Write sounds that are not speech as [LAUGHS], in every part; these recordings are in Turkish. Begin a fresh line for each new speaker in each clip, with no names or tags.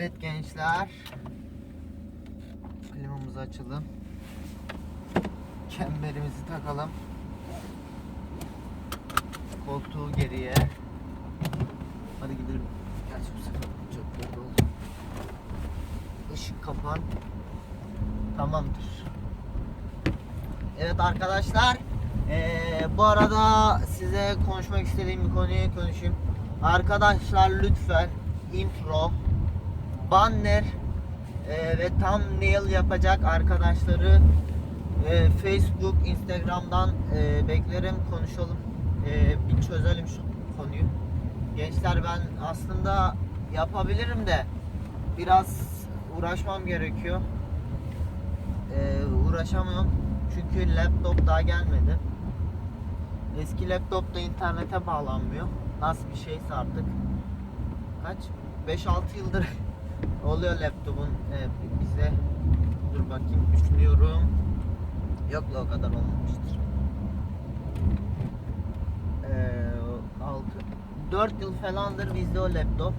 Evet gençler. Klimamızı açalım. Kemerimizi takalım. Koltuğu geriye. Hadi gidelim. Gerçi bu sefer çok kötü oldu. Işık kapan. Tamamdır. Evet arkadaşlar. eee, bu arada size konuşmak istediğim bir konuyu konuşayım. Arkadaşlar lütfen intro, banner eee, ve thumbnail yapacak arkadaşları eee, Facebook, Instagram'dan eee, beklerim konuşalım. Eee, bir çözelim şu konuyu. Gençler ben aslında yapabilirim de biraz uğraşmam gerekiyor. Ee, uğraşamıyorum. Çünkü laptop daha gelmedi. Eski laptop da internete bağlanmıyor. Nasıl bir şeyse artık. Kaç? 5-6 yıldır [LAUGHS] oluyor laptopun e, bize. Dur bakayım düşünüyorum. Yok o kadar olmamıştır. Ee, 6 4 yıl falandır bizde o laptop.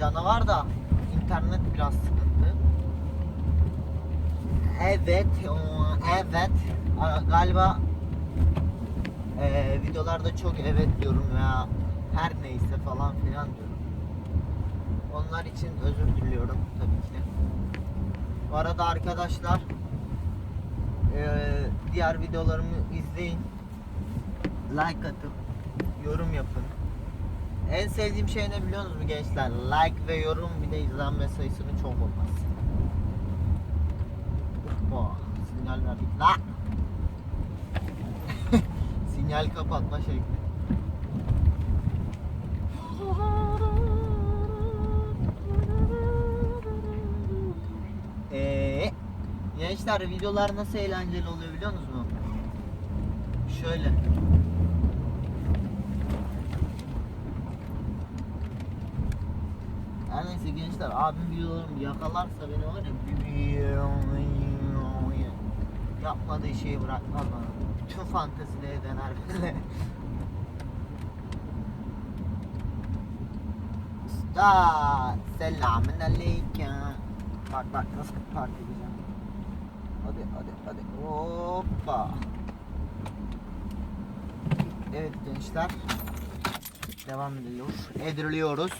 Canavar da internet biraz sıkıntı. Evet, evet. Galiba eee, videolarda çok evet diyorum veya her neyse falan filan diyorum. Onlar için özür diliyorum tabii ki de. Bu arada arkadaşlar eee, diğer videolarımı izleyin. Like atıp yorum yapın. En sevdiğim şey ne biliyor musunuz gençler? Like ve yorum bir de izlenme sayısının çok olması. Hoppa, sinyal verdik. La! [LAUGHS] sinyal kapatma şekli. Gençler videolar nasıl eğlenceli oluyor biliyor musunuz? Şöyle. Her neyse gençler abim videolarımı yakalarsa beni var ya [LAUGHS] yapmadığı şeyi bırakmaz bana. Bütün fantezileri dener böyle. [LAUGHS] Usta selamün aleyküm. Bak bak nasıl park edeceğim. Hadi hadi hadi hoppa. Evet gençler. Devam ediyoruz. Ediliyoruz.